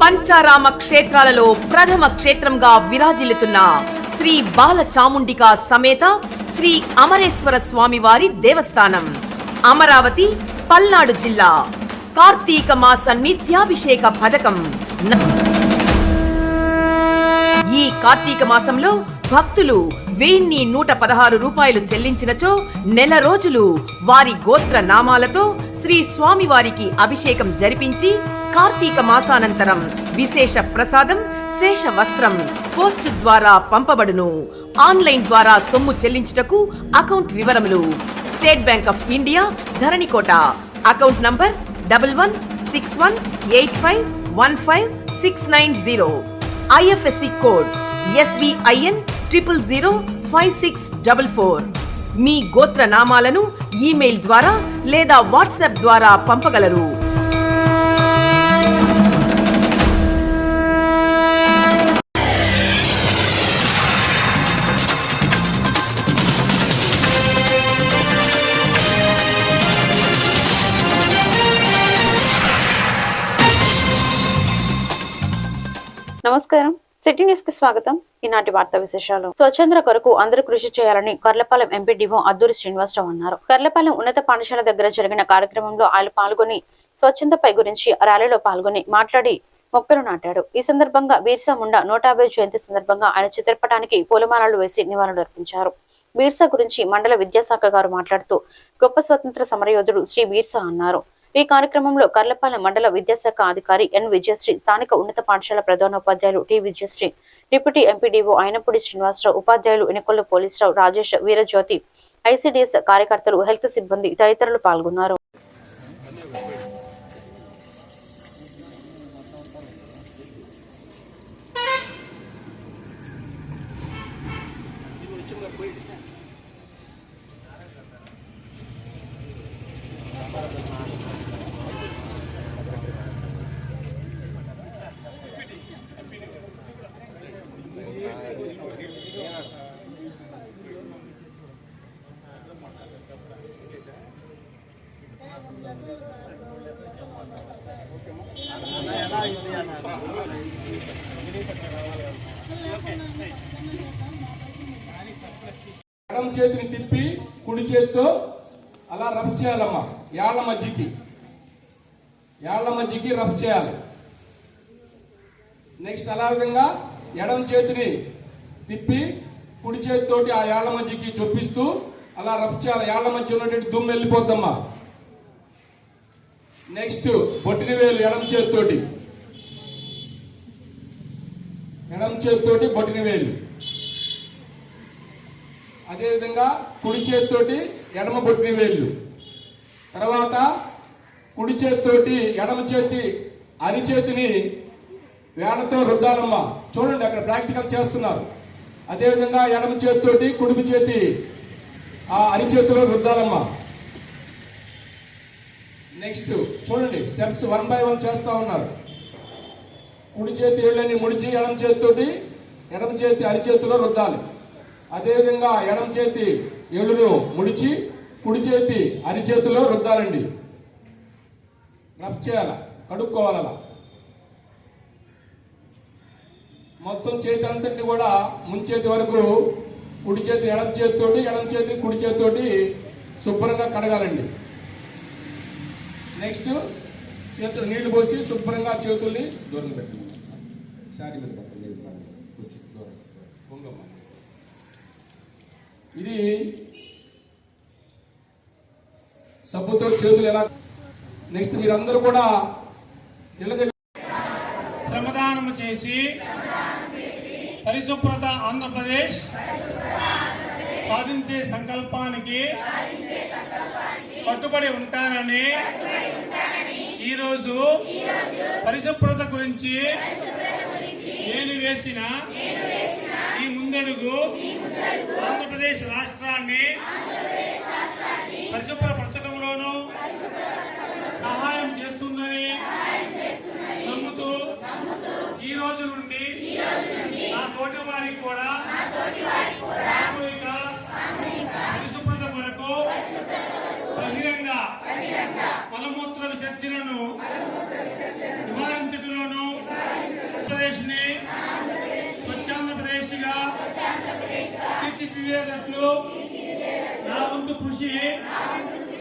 పంచారామ క్షేత్రాలలో ప్రథమ క్షేత్రంగా విరాజిల్లుతున్న శ్రీ బాల చాముండికా సమేత శ్రీ అమరేశ్వర స్వామివారి దేవస్థానం. అమరావతి పల్నాడు జిల్లా. కార్తీక మాస నిత్యాభిషేక పథకం. ఈ కార్తీక మాసంలో భక్తులు వెయ్యి నూట పదహారు రూపాయలు చెల్లించినచో నెల రోజులు వారి గోత్ర నామాలతో శ్రీ స్వామివారికి అభిషేకం జరిపించి కార్తీక మాసానంతరం విశేష ప్రసాదం శేష వస్త్రం పోస్టు ద్వారా పంపబడును. ఆన్లైన్ ద్వారా సొమ్ము చెల్లించుటకు account వివరములు State Bank of India Dharanikota. Account number double one six one eight five one five six nine zero. IFSC code SBIN triple zero five six double four. మీ గోత్ర నామాలను ఈమెయిల్ ద్వారా లేదా WhatsApp ద్వారా పంపగలరు. నమస్కారం. సిటీ న్యూస్కి స్వాగతం. ఈనాటి వార్తా విశేషాలు. స్వచ్ఛంద్ర కొరకు అందరూ కృషి చేయాలని కర్లపాలెం ఎంపీ డివో అద్దూరి శ్రీనివాసరావు అన్నారు. కర్లపాలెం ఉన్నత పాఠశాల దగ్గర జరిగిన కార్యక్రమంలో ఆయన పాల్గొని స్వచ్ఛందపై గురించి ర్యాలీలో పాల్గొని మాట్లాడి మొక్కలు నాటాడు. ఈ సందర్భంగా బీర్సా ముండా నూట యాభై జయంతి సందర్భంగా ఆయన చిత్రపటానికి పూలమాలలు వేసి నివాళులు అర్పించారు. బీర్సా గురించి మండల విద్యాశాఖ గారు మాట్లాడుతూ గొప్ప స్వతంత్ర సమరయోధుడు శ్రీ బీర్సా అన్నారు. ఈ కార్యక్రమంలో కర్లపాలెం మండల విద్యాశాఖ అధికారి ఎన్ విజయశ్రీ స్థానిక ఉన్నత పాఠశాల ప్రధానోపాధ్యాయులు T Vijayasri deputy MPDO Ainapudi Srinivasarao ఉపాధ్యాయులు ఎన్నికల్లో పోలీసురావు రాజేష్ వీరజ్యోతి ఐసీడీఎస్ కార్యకర్తలు హెల్త్ సిబ్బంది తదితరులు పాల్గొన్నారు. ఎడం చేతిని తిప్పి కుడి చేతితో అలా రఫ్ చేయాలమ్మా. యాళ్ళ మధ్యకి యాళ్ళ మధ్యకి రఫ్ చేయాలి. నెక్స్ట్ అలా విధంగా ఎడం చేతిని తిప్పి కుడి చేతితోటి ఆ యాళ్ళ మధ్యకి చొప్పిస్తూ అలా రఫ్ చేయాలి. యాళ్ళ మధ్య ఉన్నటువంటి దుమ్ము వెళ్ళిపోద్దమ్మా. నెక్స్ట్ బొట్టిని వేలు ఎడం చేతితోటి. ఎడం చేతితోటి బొట్టిని వేలు. అదేవిధంగా కుడి చేతితోటి ఎడమ బొట్టి వేళ్ళు. తర్వాత కుడి చేతితోటి ఎడమ చేతి అరిచేతిని వేళతో రుద్దాలమ్మ. చూడండి అక్కడ ప్రాక్టికల్ చేస్తున్నారు. అదేవిధంగా ఎడమ చేతితోటి కుడిమి చేతి ఆ అరిచేతిలో రుద్దాలమ్మ. నెక్స్ట్ చూడండి స్టెప్స్ వన్ బై వన్ చేస్తా ఉన్నారు. కుడి చేతి ఏళ్ళని ముడిచి ఎడమ చేతితోటి ఎడమ చేతి అరిచేతిలో రుద్దాలి. అదేవిధంగా ఎడమ చేతి ఏళ్ళును ముడిచి కుడి చేతి అరిచేతిలో రుద్దాలండి. రఫ్ చేయాల? కడుక్కోవాలలా? మొత్తం చేతి అంతటిని కూడా ముంచేతి వరకు కుడి చేతి ఎడమ చేతితోటి ఎడమ చేతి కుడి చేతితోటి శుభ్రంగా కడగాలండి. నెక్స్ట్ చేతులు నీళ్ళు పోసి శుభ్రంగా చేతుల్ని దూరం పెట్టండి. శారీ మీద ఇది సబ్బుతో చేతులు ఎలా నెక్స్ట్ మీరందరూ కూడా ఇళ్ళ దగ్గర శ్రమదానము చేసి పరిశుభ్రత ఆంధ్రప్రదేశ్ సాధించే సంకల్పానికి కట్టుబడి ఉంటానని ఈరోజు పరిశుభ్రత గురించి నేను వేసిన ముందడుగు. ఆంధ్రప్రదేశ్ రాష్ట్రాన్ని పరిశుభ్రపరచడంలోనూ సహాయం చేస్తుందని నమ్ముతూ ఈ రోజు నుండి నా తోటి వారికి కూడా సామూహిక పరిశుభ్రత కొరకు బహిరంగ మలమూత్ర విసర్జనను నివారించడంలోనూ తీర్చిదిద్దేటట్లు నా వంతు కృషి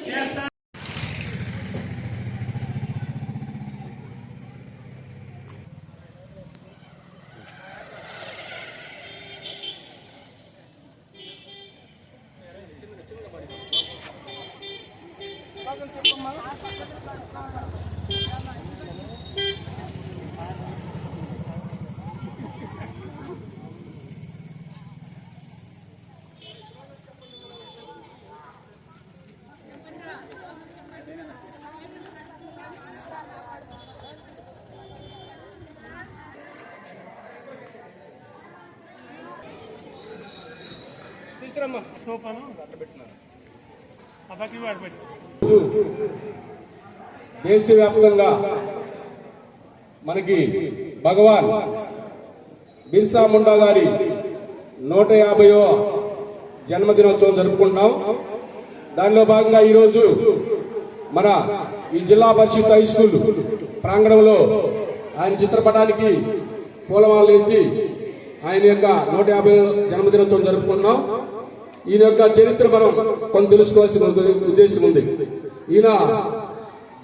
చేస్తా సోపాను అట్లా పెట్టినారు వాడు దేశవ్యాప్తంగా మనకి భగవాన్ బిర్సా ముండా గారి నూట యాభైవ జన్మదినోత్సవం జరుపుకుంటున్నాం దానిలో భాగంగా ఈరోజు మన ఈ జిల్లా పరిషత్ హై స్కూల్ ప్రాంగణంలో ఆయన చిత్రపటానికి పూలమాలలు వేసి ఆయన యొక్క నూట యాభై జన్మదినోత్సవం జరుపుకుంటున్నాం. ఈయన యొక్క చరిత్ర మనం కొంత తెలుసుకోవాల్సిన ఉద్దేశం ఉంది. ఈయన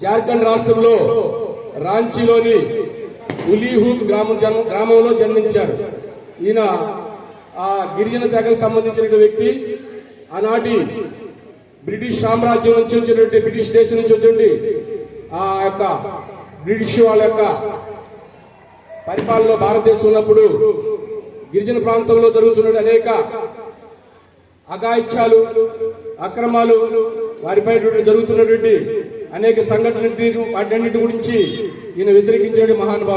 జార్ఖండ్ రాష్ట్రంలో రాంచీలోని ఉలీహూత్ గ్రామం జన్మ గ్రామంలో జన్మించారు. ఈయన ఆ గిరిజన తెగకు సంబంధించిన వ్యక్తి ఆనాటి బ్రిటిష్ సామ్రాజ్యం నుంచి వచ్చినటువంటి బ్రిటిష్ దేశం నుంచి వచ్చి ఆ యొక్క బ్రిటిష్ వాళ్ళ యొక్క పరిపాలనలో భారతదేశం ఉన్నప్పుడు గిరిజన ప్రాంతంలో జరుగుతున్న అనేక అగాయిత్యాలు అక్రమాలు వారిపై జరుగుతున్నటువంటి అనేక సంఘటనలు గురించి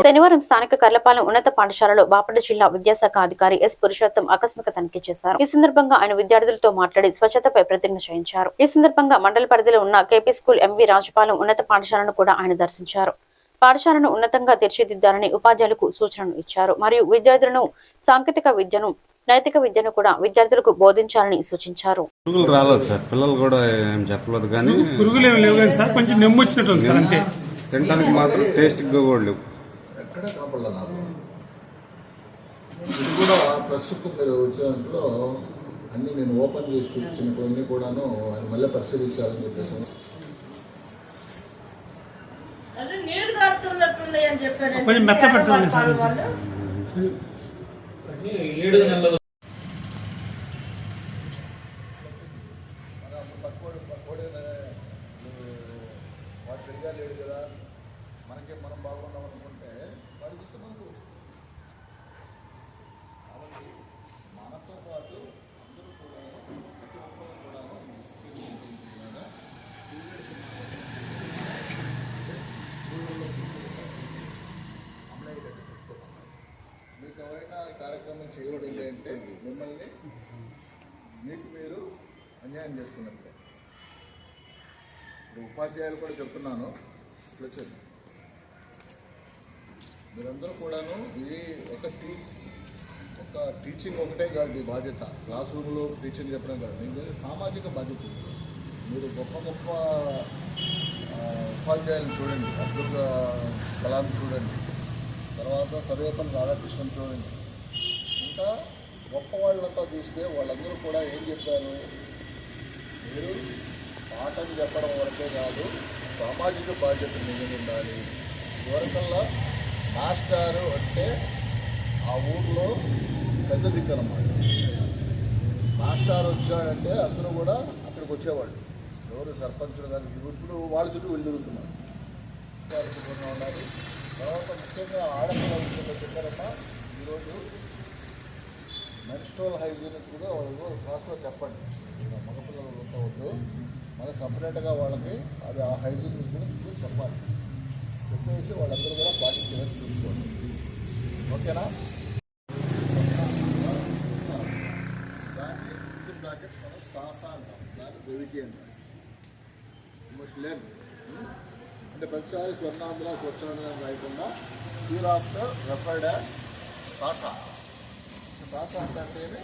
శనివారం స్థానిక కర్లపాలెం ఉన్నత పాఠశాలలో బాపట జిల్లా విద్యాశాఖ అధికారి ఎస్ పురుషోత్తం ఆకస్మిక తనిఖీ చేశారు. ఈ సందర్భంగా ఆయన విద్యార్థులతో మాట్లాడి స్వచ్ఛతపై ప్రతిజ్ఞ చేయించారు. ఈ సందర్భంగా మండల పరిధిలో ఉన్న కేపీ స్కూల్ ఎంవి రాజపాలెం ఉన్నత పాఠశాలను కూడా ఆయన దర్శించారు. పాఠశాలను ఉన్నతంగా తీర్చిదిద్దాలని ఉపాధ్యాయులకు సూచనలు ఇచ్చారు. మరియు విద్యార్థులను సాంకేతిక విద్యను నైతిక విద్యను కూడా విద్యార్థులకు బోధించాలని సూచించారు. పురుగులు రాలేదు సార్. పిల్లలు కూడా ఏం చెప్పలేదు కానీ పురుగులు ఏమి లేవు కానీ సార్ కొంచెం నెమ్ము వచ్చినట్టు సార్ అంతే. తినడానికి మాత్రం టేస్ట్గా కూడా లేవు. ఇది కూడా ప్రస్తుతం మీరు వచ్చినట్లో అన్ని నేను ఓపెన్ చేసి చూపించినవన్నీ కూడాను ఆయన మళ్ళీ పరిశీలించాలని చెప్పేసి. అది నీరు కారుతున్నట్టుంది అని చెప్పారు. కొంచెం మెత్త పెట్టాలి సార్. వాళ్ళు. ఏడు నెలలు సరిగా లేడు కదా మనకే మనం బాగున్నాం అనుకుంటే వాడికి ఇష్టం అనుకోవచ్చు కాబట్టి మనతో పాటు అందరూ కూడా ప్రతి ఒక్కరు కూడా ఈ స్కీమ్ మీద అమలయ్యేటట్టు చూసుకోమన్నారు మీకు ఎవరైనా ఈ కార్యక్రమం చేయబడింది అంటే మిమ్మల్ని మీకు మీరు అన్యాయం చేసుకున్నట్లే ఇప్పుడు ఉపాధ్యాయులు కూడా చెప్తున్నాను ఇట్లా వచ్చేది మీరందరూ కూడాను ఇది ఒక టీ ఒక టీచింగ్ ఒకటే కాదు బాధ్యత. క్లాస్ రూమ్లో టీచింగ్ చెప్పడం కాదు. మీకు సామాజిక బాధ్యత మీరు గొప్ప గొప్ప ఉపాధ్యాయులను చూడండి అబ్దుల్ కలాం చూడండి. తర్వాత సర్వేపల్లి రాధాకృష్ణన్ చూడండి. ఇంకా గొప్ప వాళ్ళంతా చూస్తే వాళ్ళందరూ కూడా ఏం చెప్పారు? మీరు పాఠం చెప్పడం వరకే కాదు సామాజిక బాధ్యత మిగిలి ఉండాలి. ఇదివరకల్లా మాస్టారు అంటే ఆ ఊర్లో పెద్ద దిక్కనమాట మాస్టార్ వచ్చాడంటే అందరూ కూడా అక్కడికి వచ్చేవాళ్ళు. ఎవరు సర్పంచులు కానీ ఇప్పుడు వాళ్ళ చుట్టూ వెళ్ళి తిరుగుతున్నారు ఉండాలి తర్వాత ముఖ్యంగా ఆడపిల్ల చెప్పారమ్మా ఈరోజు మెన్స్ట్రోల్ హైజీనిక్ కూడా వాళ్ళు క్లాస్లో చెప్పండి. మగపిల్లలు ఉంటా మళ్ళీ సపరేట్గా వాళ్ళకి అది ఆ హైజీన్ మీరు చెప్పాలి. చెప్పేసి వాళ్ళందరూ కూడా పాటించేలా చూసుకోండి. ఓకేనా? దాన్ని విత్ బ్రాకెట్స్ మనం సాసా అంటాం. దాన్ని బెవికి అంటాం. మస్ట్ లెర్న్ అంటే ప్రతిసారి స్వర్ణాంధ్ర స్వచ్ఛాంధ్ర రాయకుండా సీర్ ఆఫ్టర్ రెఫర్డ్ యాజ్ సాసా. సాసా అంటే అంటేనే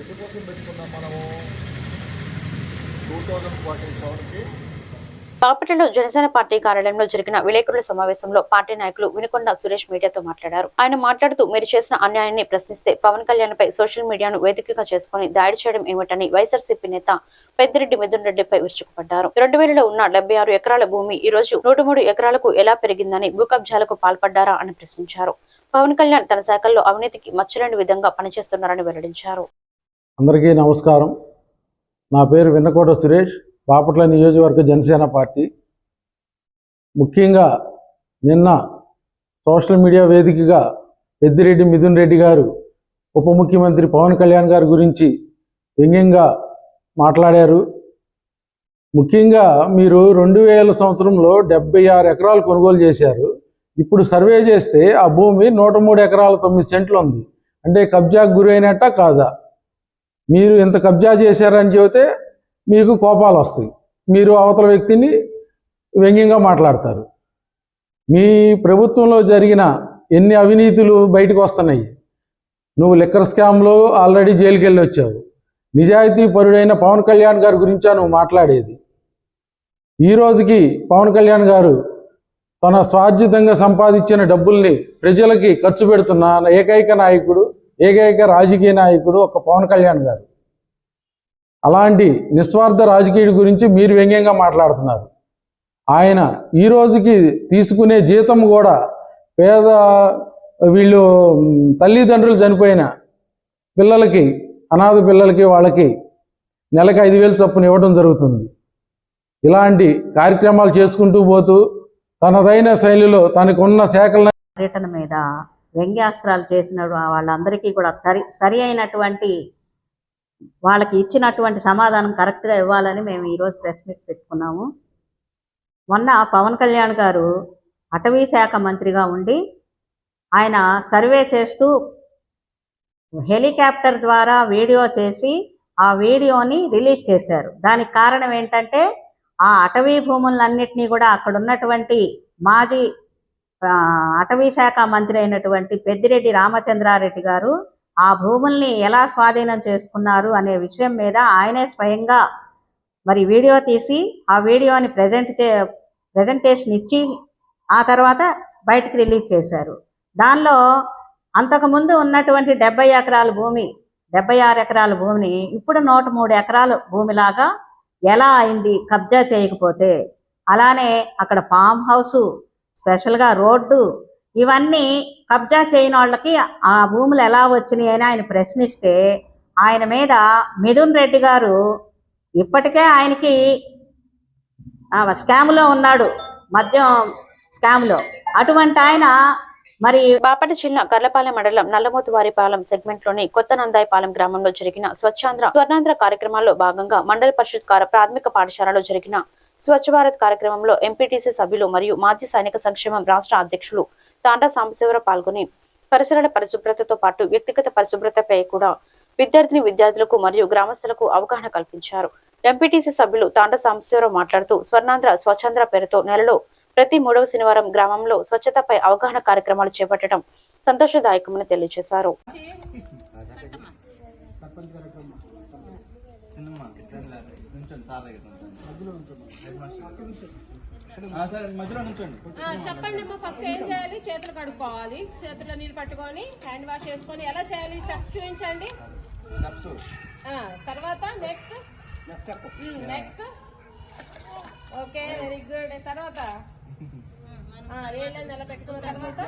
ఎందుకోసం పెట్టుకున్నాం మనము? టూ థౌజండ్ ఫార్టీ సెవెన్కి. బాపట్లలో జనసేన పార్టీ కార్యాలయంలో జరిగిన విలేకరుల సమావేశంలో పార్టీ నాయకులు వినుకొండ సురేష్ మీడియాతో మాట్లాడారు. ఆయన మాట్లాడుతూ మీరు చేసిన అన్యాయాన్ని ప్రశ్నిస్తే పవన్ కళ్యాణ్ పై సోషల్ మీడియాను వేదికగా చేసుకుని దాడి చేయడం ఏమిటని వైఎస్ఆర్సీపీ నేత పెద్దిరెడ్డి మిథున్ రెడ్డిపై విరుచుకుపడ్డారు. రెండు వేలలో ఉన్న డెబ్బై ఆరు ఎకరాల భూమి ఈ రోజు నూట మూడు ఎకరాలకు ఎలా పెరిగిందని భూకబ్జాలకు పాల్పడ్డారా అని ప్రశ్నించారు. పవన్ కళ్యాణ్ తన శాఖల్లో అవినీతికి మచ్చలేని విధంగా పనిచేస్తున్నారని వెల్లడించారు. అందరికీ నమస్కారం. నా పేరు విన్నకోట సురేష్ బాపట్ల నియోజకవర్గ జనసేన పార్టీ. ముఖ్యంగా నిన్న సోషల్ మీడియా వేదికగా పెద్దిరెడ్డి మిథున్ రెడ్డి గారు ఉప ముఖ్యమంత్రి పవన్ కళ్యాణ్ గారి గురించి వ్యంగ్యంగా మాట్లాడారు. ముఖ్యంగా మీరు రెండు వేల సంవత్సరంలో డెబ్బై ఆరు ఎకరాలు కొనుగోలు చేశారు. ఇప్పుడు సర్వే చేస్తే ఆ భూమి నూట మూడు ఎకరాల తొమ్మిది సెంట్లు ఉంది. అంటే కబ్జాకు గురైనట్ట కాదా? మీరు ఇంత కబ్జా చేశారని చెబితే మీకు కోపాలు వస్తాయి. మీరు అవతల వ్యక్తిని వ్యంగ్యంగా మాట్లాడతారు. మీ ప్రభుత్వంలో జరిగిన ఎన్ని అవినీతులు బయటకు వస్తున్నాయి? నువ్వు లిక్కర్ స్కామ్లో ఆల్రెడీ జైలుకి వెళ్ళి వచ్చావు. నిజాయితీ పరుడైన పవన్ కళ్యాణ్ గారి గురించా నువ్వు మాట్లాడేది? ఈ రోజుకి పవన్ కళ్యాణ్ గారు తన స్వార్జితంగా సంపాదించిన డబ్బుల్ని ప్రజలకి ఖర్చు పెడుతున్న ఏకైక నాయకుడు ఏకైక రాజకీయ నాయకుడు ఒక పవన్ కళ్యాణ్ గారు. అలాంటి నిస్వార్థ రాజకీయుడి గురించి మీరు వ్యంగ్యంగా మాట్లాడుతున్నారు. ఆయన ఈ రోజుకి తీసుకునే జీతం కూడా పేద వీళ్ళు తల్లిదండ్రులు చనిపోయిన పిల్లలకి అనాథ పిల్లలకి వాళ్ళకి నెలకు ఐదు వేలు చొప్పున ఇవ్వడం జరుగుతుంది. ఇలాంటి కార్యక్రమాలు చేసుకుంటూ పోతూ తనదైన శైలిలో తనకున్న శాఖలను పర్యటన మీద వ్యంగ్యాస్త్రాలు చేసిన వాళ్ళందరికీ కూడా సరి సరి అయినటువంటి వాళ్ళకి ఇచ్చినటువంటి సమాధానం కరెక్ట్గా ఇవ్వాలని మేము ఈరోజు ప్రెస్ మీట్ పెట్టుకున్నాము. మొన్న పవన్ కళ్యాణ్ గారు అటవీ శాఖ మంత్రిగా ఉండి ఆయన సర్వే చేస్తూ హెలికాప్టర్ ద్వారా వీడియో చేసి ఆ వీడియోని రిలీజ్ చేశారు. దానికి కారణం ఏంటంటే ఆ అటవీ భూములన్నింటినీ కూడా అక్కడ ఉన్నటువంటి మాజీ అటవీ శాఖ మంత్రి అయినటువంటి పెద్దిరెడ్డి రామచంద్రారెడ్డి గారు ఆ భూముల్ని ఎలా స్వాధీనం చేసుకున్నారు అనే విషయం మీద ఆయనే స్వయంగా మరి వీడియో తీసి ఆ వీడియోని ప్రజెంట్ చే ప్రజెంటేషన్ ఇచ్చి ఆ తర్వాత బయటకు రిలీజ్ చేశారు. దానిలో అంతకుముందు ఉన్నటువంటి డెబ్బై ఎకరాల భూమి డెబ్బై ఆరు ఎకరాల భూమిని ఇప్పుడు నూట మూడు ఎకరాల భూమిలాగా ఎలా అయింది కబ్జా చేయకపోతే? అలానే అక్కడ ఫామ్ హౌస్ స్పెషల్గా రోడ్డు ఇవన్నీ కబ్జా చేయని వాళ్ళకి ఆ భూములు ఎలా వచ్చినాయి అని ఆయన ప్రశ్నిస్తే ఆయన మీద మిథున్ రెడ్డి గారు ఇప్పటికే ఆయనకి స్కామ్లో ఉన్నాడు. మద్యం స్కామ్లో. అటువంటి ఆయన మరి బాపట జిల్లా కర్లపాలెం మండలం నల్లమోతువారిపాలెం సెగ్మెంట్లోని కొత్త నందాయిపాలెం గ్రామంలో జరిగిన స్వచ్ఛాంధ్ర స్వర్ణాంధ్ర కార్యక్రమాల్లో భాగంగా మండల పరిషత్ ప్రాథమిక పాఠశాలలో జరిగిన స్వచ్ఛ భారత్ కార్యక్రమంలో ఎంపీటీసీ సభ్యులు మరియు మాజీ సైనిక సంక్షేమం రాష్ట్ర అధ్యక్షులు తాండా సాంబశివరావు పాల్గొని పరిసరాల పరిశుభ్రతతో పాటు వ్యక్తిగత పరిశుభ్రతపై కూడా విద్యార్థిని విద్యార్థులకు మరియు గ్రామస్తులకు అవగాహన కల్పించారు. ఎంపీటీసీ సభ్యులు తాండా సాంబశివరావు మాట్లాడుతూ స్వర్ణాంధ్ర స్వచ్ఛాంధ్ర పేరుతో నెలలో ప్రతి మూడవ శనివారం గ్రామంలో స్వచ్ఛతపై అవగాహన కార్యక్రమాలు చేపట్టడం సంతోషదాయకమని తెలియజేశారు. చెప్పండి అమ్మా ఫస్ట్ ఏం చేయాలి? చేతులు కడుక్కోవాలి. చేతుల్లో నీళ్ళు పట్టుకొని హ్యాండ్ వాష్ చేసుకొని ఎలా చేయాలి? స్టెప్స్ చూపించండి. ఆ, తర్వాత next next okay very good తర్వాత? నిలబెట్టుకున్న తర్వాత?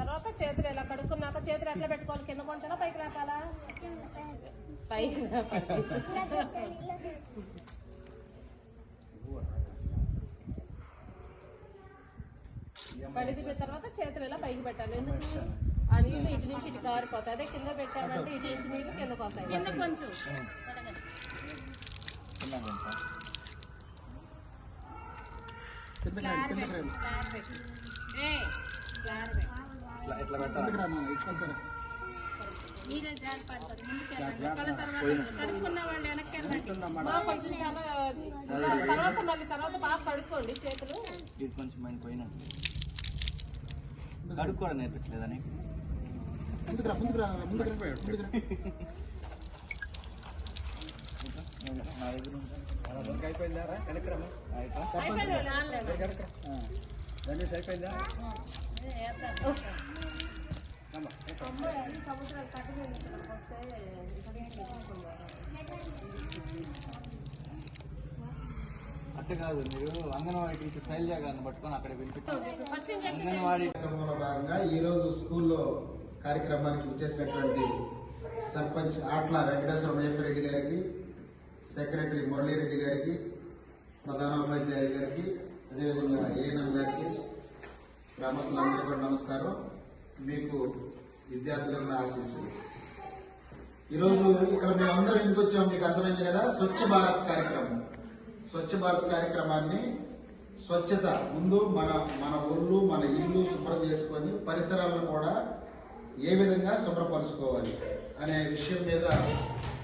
తర్వాత చేతులు ఇలా కడుక్కున్నాక చేతులు ఎట్లా పెట్టుకోవాలి? కింద కొంచెం పైకి రాపాలా? పైకి రాపాలి. పడి దిగిన తర్వాత చేతులు ఇలా పైకి పెట్టాలి? ఎందుకు? ఆ నీళ్ళు ఇటు నుంచి ఇటు కారిపోతాయి అదే కింద పెట్టామంటే ఇటు నుంచి నీళ్ళు కిందకు వస్తాయి కింద కొంచెం. తర్వాత మళ్ళీ తర్వాత బాగా కడుక్కోండి చేతులు. కడుక్కోవడం ముందుకురా ముందుకురా అట్ట కాదు మీరు అంగన్వాడీ టీచర్ శైలజ గారిని పట్టుకొని అక్కడ పిలిపించారు అంగన్వాడీ భాగంగా ఈరోజు స్కూల్లో కార్యక్రమానికి వచ్చేసినటువంటి సర్పంచ్ ఆట్ల వెంకటేశ్వర మహేశ్వరరెడ్డి గారికి సెక్రటరీ మురళీరెడ్డి గారికి ప్రధానోపాధ్యాయ గారికి అదేవిధంగా ఏఎన్ఎం గారికి గ్రామస్తులందరికీ కూడా నమస్కారం. మీకు విద్యార్థులను ఆశీస్సులు. ఈరోజు ఇక్కడ మేము అందరం ఎందుకు వచ్చాం మీకు అర్థమైంది కదా? స్వచ్ఛ భారత్ కార్యక్రమం. స్వచ్ఛ భారత్ కార్యక్రమాన్ని స్వచ్ఛత ముందు మన మన ఊళ్ళు మన ఇల్లు శుభ్రం చేసుకొని పరిసరాలను కూడా ఏ విధంగా శుభ్రపరచుకోవాలి అనే విషయం మీద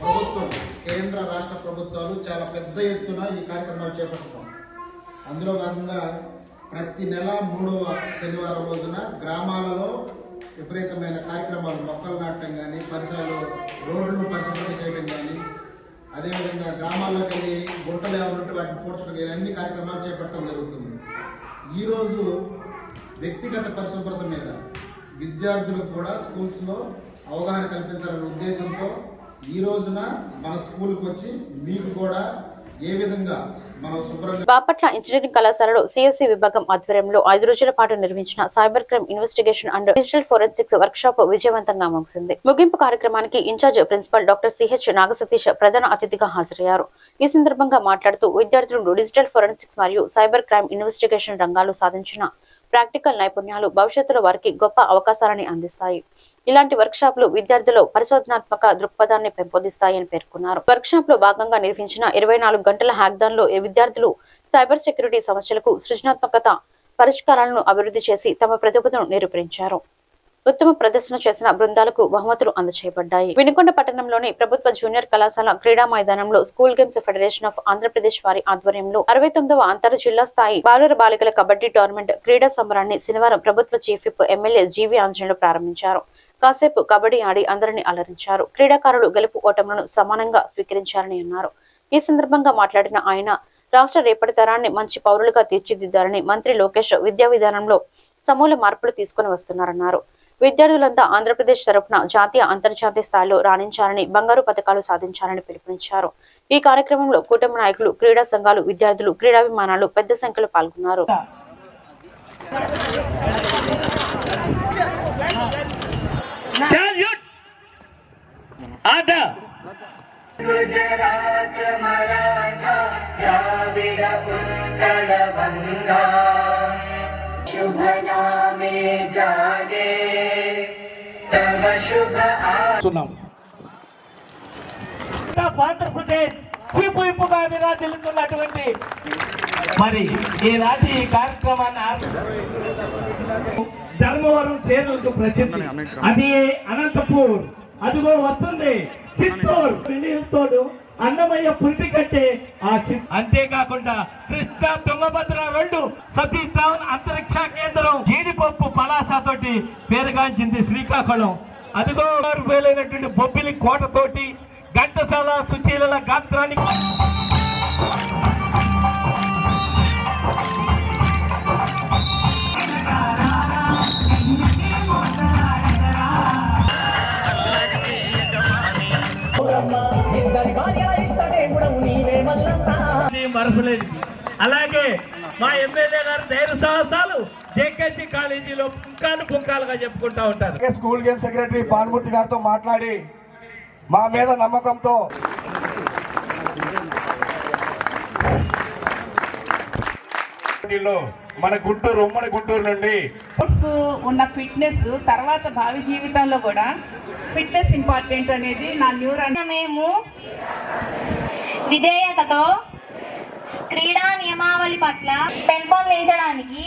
ప్రభుత్వం కేంద్ర రాష్ట్ర ప్రభుత్వాలు చాలా పెద్ద ఎత్తున ఈ కార్యక్రమాలు చేపట్టడం అందులో భాగంగా ప్రతి నెల మూడవ శనివారం రోజున గ్రామాలలో విపరీతమైన కార్యక్రమాలు మొక్కలు నాటడం కానీ పరిసరాలు రోడ్లను పరిశుభ్రత చేయడం కానీ అదేవిధంగా గ్రామాల్లోకి వెళ్ళి గుంటలు ఎవరుంటే వాటిని పూడ్చడం కానీ అన్ని కార్యక్రమాలు చేపట్టడం జరుగుతుంది. ఈరోజు వ్యక్తిగత పరిశుభ్రత మీద విద్యార్థులకు కూడా స్కూల్స్లో అవగాహన కల్పించాలనే ఉద్దేశంతో ఈ రోజున మన స్కూల్కి వచ్చి మీకు కూడా ఏ విధంగా బాపట్ల ఇంజనీరింగ్ కళాశాలలో సిఎస్సి విభాగం ఆధ్వర్యంలో ఐదు రోజుల పాటు నిర్మించిన cyber crime investigation and digital forensics workshop విజయవంతంగా ముగిసింది. ముగింపు కార్యక్రమానికి in charge principal doctor CH Nagasatish ప్రధాన అతిథిగా హాజరయ్యారు. ఈ సందర్భంగా మాట్లాడుతూ విద్యార్థులు డిజిటల్ ఫోరెన్సిక్స్ మరియు సైబర్ క్రైమ్ ఇన్వెస్టిగేషన్ రంగాలు సాధించిన ప్రాక్టికల్ నైపుణ్యాలు భవిష్యత్తులో వారికి గొప్ప అవకాశాలని అందిస్తాయి. ఇలాంటి వర్క్ షాప్లు విద్యార్థులు పరిశోధనాత్మక దృక్పథాన్ని పెంపొందిస్తాయని పేర్కొన్నారు. వర్క్ షాప్లో భాగంగా నిర్వహించిన ఇరవై నాలుగు గంటల హ్యాక్దాన్లో విద్యార్థులు సైబర్ సెక్యూరిటీ సమస్యలకు సృజనాత్మకత పరిష్కారాలను అభివృద్ధి చేసి తమ ప్రతిభను నిరూపించారు ఉత్తమ ప్రదర్శన చేసిన బృందాలకు బహుమతులు అందజేయబడ్డాయి వినుకొండ పట్టణంలోని ప్రభుత్వ జూనియర్ కళాశాల క్రీడా మైదానంలో school games federation of Andhra Pradesh వారి ఆధ్వర్యంలో అరవై తొమ్మిదవ అంతర్ జిల్లా స్థాయి బాలుర బాలికల కబడ్డీ టోర్నమెంట్ క్రీడా సంబరాన్ని శనివారం ప్రభుత్వ chief whip MLA GV Anjaneyulu ప్రారంభించారు. కాసేపు కబడ్డీ ఆడి అందరినీ అలరించారు. క్రీడాకారులు గెలుపు ఓటములను సమానంగా స్వీకరించారని అన్నారు. ఈ సందర్భంగా మాట్లాడిన ఆయన రాష్ట్ర రేపటి తరాన్ని మంచి పౌరులుగా తీర్చిదిద్దారని మంత్రి లోకేష్ విద్యా విధానంలో సమూల మార్పులు తీసుకుని వస్తున్నారన్నారు. విద్యార్థులంతా ఆంధ్రప్రదేశ్ తరపున జాతీయ అంతర్జాతీయ స్థాయిలో రాణించాలని బంగారు పథకాలు సాధించాలని పిలుపునిచ్చారు. ఈ కార్యక్రమంలో కూటమి నాయకులు క్రీడా సంఘాలు విద్యార్థులు క్రీడాభిమానాలు పెద్ద సంఖ్యలో పాల్గొన్నారు. ఆంధ్రప్రదేశ్ చీపు ఇప్పుగా నిరాదిల్లుతున్నటువంటి మరి ఈనాటి ఈ కార్యక్రమాన్ని ధర్మవరం చేరులకు ప్రసిద్ధి. అది అనంతపూర్ అదిగో వస్తుంది చిత్తూరు. తోడు అన్నమయ్య పురిటి కట్టే ఆ అంతేకాకుండా కృష్ణా తుంగభద్ర రెండు సతీష్ ధావన్ అంతరిక్ష కేంద్రం జీడిపప్పు పలాసతోటి పేరుగాంచింది శ్రీకాకుళం. అదిగో వేలైనటువంటి బొబ్బిలి కోటతోటి ఘంటసాల సుశీలల గాత్రానికి ఇది మరపులేనిది అలాగే మా ఎమ్మెల్యే గారు ధైర్య సాహసాలు జేకేసి కాలేజీలో పుంకాలు పుంకాలుగా చెప్పుకుంటా ఉంటారు. స్కూల్ గేమ్ సెక్రటరీ భానుమూర్తి గారితో మాట్లాడి మా మీద నమ్మకంతో మన గుంటూరు ఉమ్మడి గుంటూరు నుండి ఉన్న ఫిట్నెస్ తర్వాత భావి జీవితంలో కూడా ఫిట్నెస్ ఇంపార్టెంట్ అనేది నా న్యూరన్. మేము విధేయతతో క్రీడా నియమావళి పట్ల పెంపొందించడానికి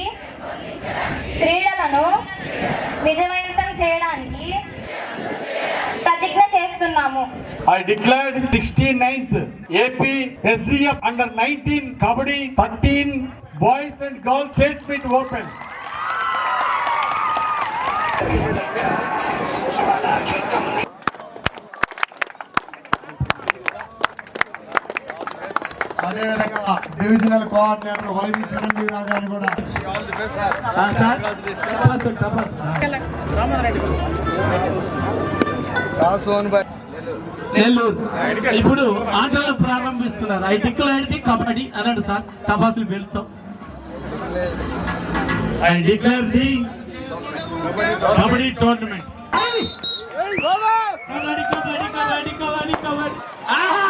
క్రీడలను విజయవంతం చేయడానికి ప్రతిజ్ఞ చేస్తున్నాము. I declared sixty ninth AP SCF under nineteen kabaddi thirteen boys and girls state meet open అదేవిధంగా డివిజనల్ కోఆర్డినేటర్ వైవి చిరంజీవి గారిని కూడా ఇప్పుడు ఆటలు ప్రారంభిస్తున్నారు. ఐ డిక్లైర్ ఆడితే కబడ్డీ అన్నాడు సార్. టపాసులు పెళ్తాం I declare the kabaddi tournament kabaddi kabaddi kabaddi kabaddi. Kabaddi ఆహా!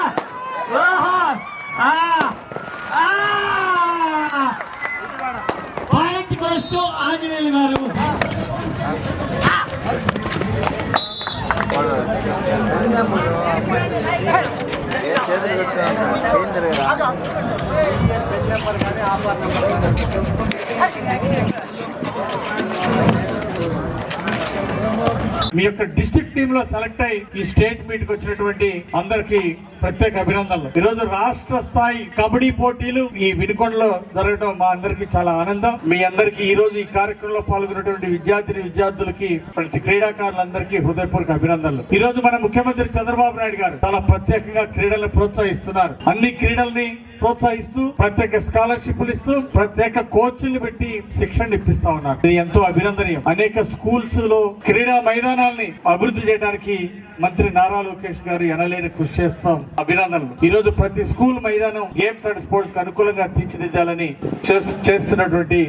ఆహా పాయింట్ కోస్తూ ఆంజనేయులు గారు. మీ యొక్క డిస్టిక్ టీమ్లో సెలెక్ట్ అయ్యి ఈ స్టేట్ మీట్కి వచ్చినటువంటి అందరికి ప్రత్యేక అభినందనలు. ఈ రోజు రాష్ట్ర స్థాయి కబడ్డీ పోటీలు ఈ వినుకొండలో జరగడం మా అందరికి చాలా ఆనందం. మీ అందరికి ఈ రోజు ఈ కార్యక్రమంలో పాల్గొన్నటువంటి విద్యార్థిని విద్యార్థులకి ప్రతి క్రీడాకారులందరికీ హృదయపూర్వక అభినందనలు. ఈ రోజు మన ముఖ్యమంత్రి చంద్రబాబు నాయుడు గారు చాలా ప్రత్యేకంగా క్రీడలను ప్రోత్సహిస్తున్నారు. అన్ని క్రీడల్ని ప్రోత్సహిస్తూ ప్రత్యేక స్కాలర్షిప్లు ఇస్తూ ప్రత్యేక కోచ్లు పెట్టి శిక్షణ ఇప్పిస్తా ఉన్నారు. ఇది ఎంతో అభినందనీయం. అనేక స్కూల్స్లో క్రీడా మైదానాల్ని అభివృద్ధి చేయడానికి మంత్రి నారా లోకేష్ గారు ఎనలేని కృషి చేస్తాం. అభినందనలు. ఈ రోజు ప్రతి స్కూల్ మైదానం గేమ్స్ అండ్ స్పోర్ట్స్ అనుకూలంగా తీర్చిదిద్దాలని చేస్తు- చేస్తున్నటువంటి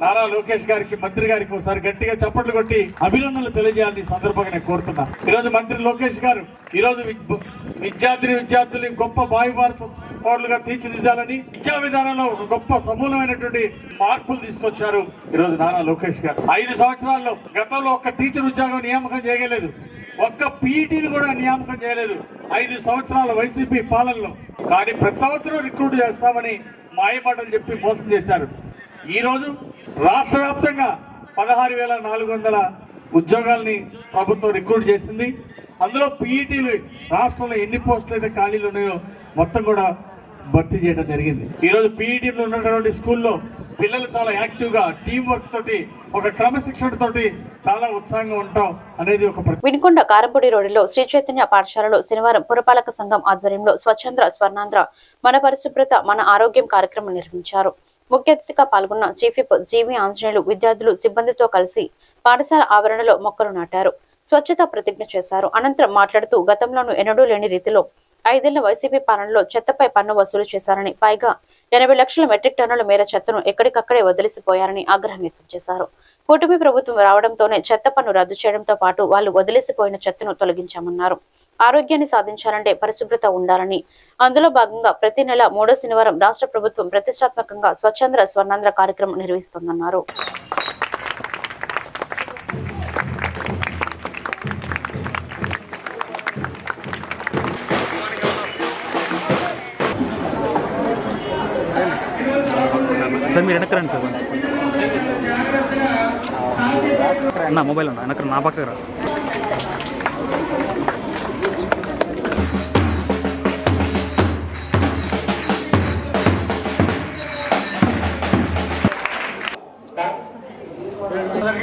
నారా లోకేష్ గారికి మంత్రి గారికి ఒకసారి గట్టిగా చప్పట్లు కొట్టి అభినందనలు తెలియజేయాలని సందర్భంగా నేను కోరుతున్నా. ఈ రోజు మంత్రి లోకేష్ గారు ఈ రోజు విద్యార్థిని విద్యార్థులు గొప్ప భావి భారత పౌరులుగా తీర్చిదిద్దాలని విద్యా విధానంలో ఒక గొప్ప సమూలమైనటువంటి మార్పులు తీసుకొచ్చారు ఈ రోజు నారా లోకేష్ గారు. ఐదు సంవత్సరాల్లో గతంలో ఒక్క టీచర్ ఉద్యోగం నియామకం చేయలేదు. ఒక్క పీఈటీని కూడా నియామకం చేయలేదు ఐదు సంవత్సరాల వైసీపీ పాలనలో. కానీ ప్రతి సంవత్సరం రిక్రూట్ చేస్తామని మాయమాటలు చెప్పి మోసం చేశారు. ఈ రోజు రాష్ట్ర వ్యాప్తంగా పదహారు వేల నాలుగు వందల ఉద్యోగాల్ని ప్రభుత్వం రిక్రూట్ చేసింది. అందులో పీఈటీలు రాష్ట్రంలో ఎన్ని పోస్టులు అయితే ఖాళీలు ఉన్నాయో మొత్తం కూడా భర్తీ చేయడం జరిగింది. ఈరోజు రోజు పీఈటీలో ఉన్నటువంటి స్కూల్లో పిల్లలు చాలా యాక్టివ్గా టీం వర్క్ తోటి ఒక క్రమశిక్షణ తోటి చాలా ఉత్సాహంగా ఉంటాం అనేది ఒక వినుకొండ కారంపూడి రోడ్డులో శ్రీ చైతన్య పాఠశాలలో శనివారం పురపాలక సంఘం ఆధ్వర్యంలో స్వచ్ఛంద్ర స్వర్ణాంధ్ర మన పరిశుభ్రత మన ఆరోగ్యం కార్యక్రమం నిర్వహించారు. ముఖ్య అతిథిగా పాల్గొన్న చీఫ్ విప్ జీవి ఆంజనేయులు విద్యార్థులు సిబ్బందితో కలిసి పాఠశాల ఆవరణలో మొక్కలు నాటారు. స్వచ్ఛత ప్రతిజ్ఞ చేశారు. అనంతరం మాట్లాడుతూ గతంలోనూ ఎన్నడూ లేని రీతిలో ఐదేళ్ళ వైసీపీ పాలనలో చెత్తపై పన్ను వసూలు చేశారని పైగా ఎనభై లక్షల మెట్రిక్ టన్నుల మేర చెత్తను ఎక్కడికక్కడే వదిలేసిపోయారని ఆగ్రహం వ్యక్తం చేశారు. కూటమి ప్రభుత్వం రావడంతోనే చెత్త పన్ను రద్దు చేయడంతో పాటు వాళ్ళు వదిలేసిపోయిన చెత్తను తొలగించామన్నారు. ఆరోగ్యాన్ని సాధించాలంటే పరిశుభ్రత ఉండాలని అందులో భాగంగా ప్రతి నెల మూడో శనివారం రాష్ట్ర ప్రభుత్వం ప్రతిష్టాత్మకంగా స్వచ్ఛంద్ర స్వర్ణాంధ్ర కార్యక్రమం నిర్వహిస్తోందన్నారు. సార్ మీరు వెనక్కి రండి సార్. అన్న మొబైల్ అన్న వెనక్కి రా, నా పక్కకు రా.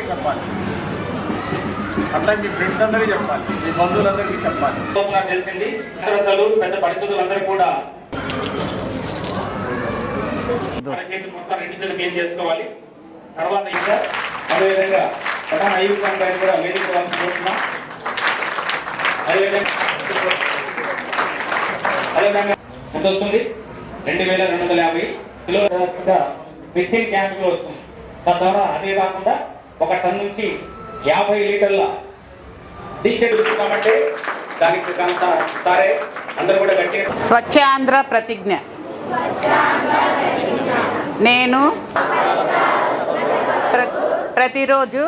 చెప్పాలి. అట్లా మీ ఫ్రెండ్స్ అందరికీ చెప్పాలి. మీ బంధువులందరికీ చెప్పాలి. తెలిసింది పెద్ద పరిస్థితులందరూ కూడా మన చేతి మొత్తం రెండు చేతులు ఏం చేసుకోవాలి. తర్వాత ఇంకా అదేవిధంగా ప్రధాన అయ్యూబ్ ఖాన్ గారిని కూడా వేదిక వాళ్ళని కోరుతున్నాం అదేవిధంగా అదేవిధంగా ఎంత వస్తుంది? రెండు వేల రెండు వందల యాభై కిలో మిథిన్ క్యాంప్లో వస్తుంది. తద్వారా అదే కాకుండా ఒక టన్ నుంచి యాభై లీటర్ల డీసెల్ కాబట్టి దానికి సరే అందరూ కూడా గట్టిగా స్వచ్ఛాంధ్ర ప్రతిజ్ఞ. నేను ప్ర ప్రతిరోజు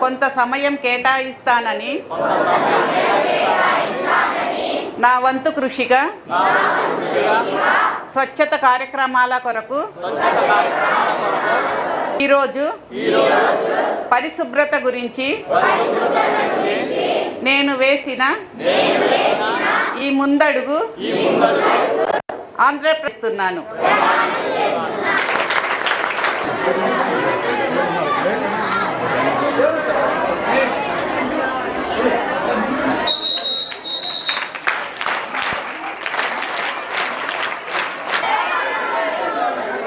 కొంత సమయం కేటాయిస్తానని నా వంతు కృషిగా స్వచ్ఛత కార్యక్రమాల కొరకు ఈరోజు పరిశుభ్రత గురించి నేను వేసిన ఈ ముందడుగు ఆంధ్రప్రస్తున్నాను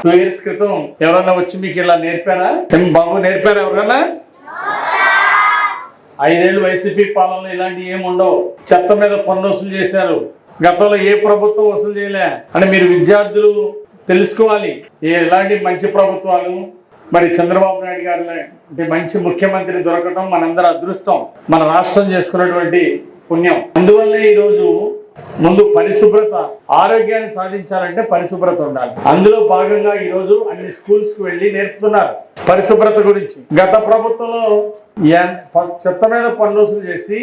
టూ ఇయర్స్ క్రితం ఎవరన్నా వచ్చి మీకు ఇలా నేర్పారా? బాబు నేర్పారా ఎవరన్నా? ఐదేళ్ళు వైసీపీ పాలనలో ఇలాంటివి ఏమి ఉండవు. చెత్త మీద పన్ను వసూలు చేశారు. గతంలో ఏ ప్రభుత్వం వసూలు చేయలే అని మీరు విద్యార్థులు తెలుసుకోవాలి. ఎలాంటి మంచి ప్రభుత్వాలు? మరి చంద్రబాబు నాయుడు గారు లాంటి మంచి ముఖ్యమంత్రి దొరకటం మనందరి అదృష్టం మన రాష్ట్రం చేసుకున్నటువంటి పుణ్యం. అందువల్లే ఈరోజు ముందు పరిశుభ్రత ఆరోగ్యాన్ని సాధించాలంటే పరిశుభ్రత ఉండాలి. అందులో భాగంగా ఈరోజు అన్ని స్కూల్స్కు వెళ్ళి నేర్పుతున్నారు పరిశుభ్రత గురించి. గత ప్రభుత్వంలో చెత్త మీద పన్ను వసూలు చేసి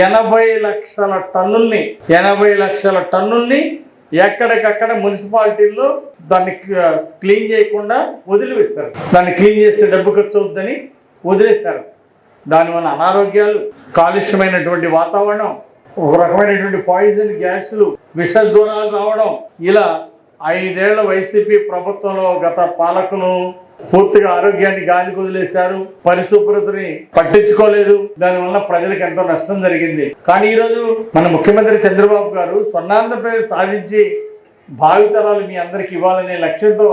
ఎనభై లక్షల టన్నుల్ని ఎనభై లక్షల టన్నుల్ని ఎక్కడికక్కడ మున్సిపాలిటీల్లో దాన్ని క్లీన్ చేయకుండా వదిలివేశారు. దాన్ని క్లీన్ చేస్తే డబ్బు ఖర్చు అవుద్దని వదిలేశారు. దానివల్ల అనారోగ్యాలు కాలుష్యమైనటువంటి వాతావరణం ఒక రకమైనటువంటి పాయిజన్ గ్యాస్లు విష జ్వరాలు రావడం. ఇలా ఐదేళ్ళ వైసీపీ ప్రభుత్వంలో గత పాలకులు పూర్తిగా ఆరోగ్యాన్ని గాలికి వదిలేశారు. పరిశుభ్రతని పట్టించుకోలేదు. దానివల్ల ప్రజలకు ఎంతో నష్టం జరిగింది. కానీ ఈరోజు మన ముఖ్యమంత్రి చంద్రబాబు గారు స్వర్ణాంధ్రప్రదేశ్ సాధించి భావితరాలు మీ అందరికి ఇవ్వాలనే లక్ష్యంతో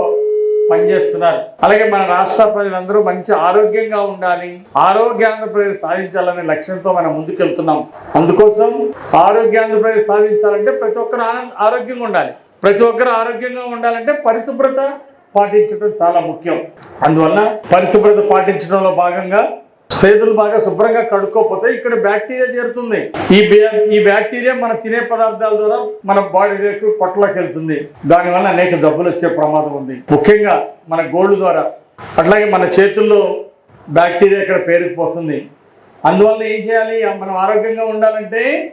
పనిచేస్తున్నారు. అలాగే మన రాష్ట్ర ప్రజలందరూ మంచి ఆరోగ్యంగా ఉండాలి ఆరోగ్యాంధ్రప్రదేశ్ సాధించాలనే లక్ష్యంతో మనం ముందుకెళ్తున్నాం. అందుకోసం ఆరోగ్యాంధ్రప్రదేశ్ సాధించాలంటే ప్రతి ఒక్కరు ఆనంద ఆరోగ్యంగా ఉండాలి. ప్రతి ఒక్కరు ఆరోగ్యంగా ఉండాలంటే పరిశుభ్రత పాటించడం చాలా ముఖ్యం. అందువల్ల పరిశుభ్రత పాటించడంలో భాగంగా చేతులు బాగా శుభ్రంగా కడుక్కోకపోతే ఇక్కడ బ్యాక్టీరియా చేరుతుంది. ఈ బ్యా- ఈ బ్యాక్టీరియా మన తినే పదార్థాల ద్వారా మన బాడీలోకి పొట్టలోకి వెళ్తుంది. దానివల్ల అనేక జబ్బులు వచ్చే ప్రమాదం ఉంది. ముఖ్యంగా మన గోళ్ళు ద్వారా. అట్లాగే మన చేతుల్లో బ్యాక్టీరియా ఇక్కడ పేరుకుపోతుంది. అందువల్ల ఏం చేయాలి? మనం ఆరోగ్యంగా ఉండాలంటే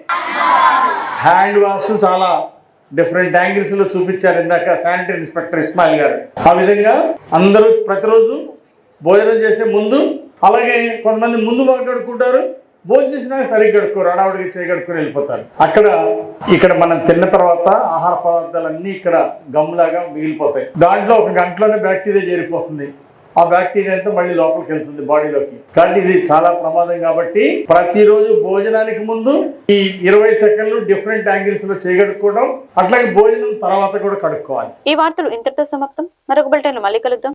హ్యాండ్ వాష్ చాలా డిఫరెంట్ యాంగిల్స్లో చూపించారు ఇందాక శానిటరీ ఇన్స్పెక్టర్ ఇస్మాయిల్ గారు. ఆ విధంగా అందరూ ప్రతిరోజు భోజనం చేసే ముందు అలాగే కొంతమంది ముందు బాగా కడుక్కుంటారు భోజనం చేసినా సరిగ్గా కడుక్కోరు అడావుడికి చేయగడుకుని వెళ్ళిపోతారు. అక్కడ ఇక్కడ మనం తిన్న తర్వాత ఆహార పదార్థాలన్నీ ఇక్కడ గమ్లాగా మిగిలిపోతాయి. దాంట్లో ఒక గంటలోనే బ్యాక్టీరియా చేరిపోతుంది. ఆ బ్యాక్టీరియా అంతా మళ్ళీ లోపలికి వెళ్తుంది బాడీలోకి కానీ ఇది చాలా ప్రమాదం కాబట్టి ప్రతిరోజు భోజనానికి ముందు ఈ ఇరవై సెకండ్లు డిఫరెంట్ యాంగిల్స్లో చేయగడుక్కోవడం అట్లాగే భోజనం తర్వాత కూడా కడుక్కోవాలి. ఈ వార్తలు ఇంతటితో సమాప్తం. మరొక బులెటిన్ మళ్ళీ కలుద్దాం.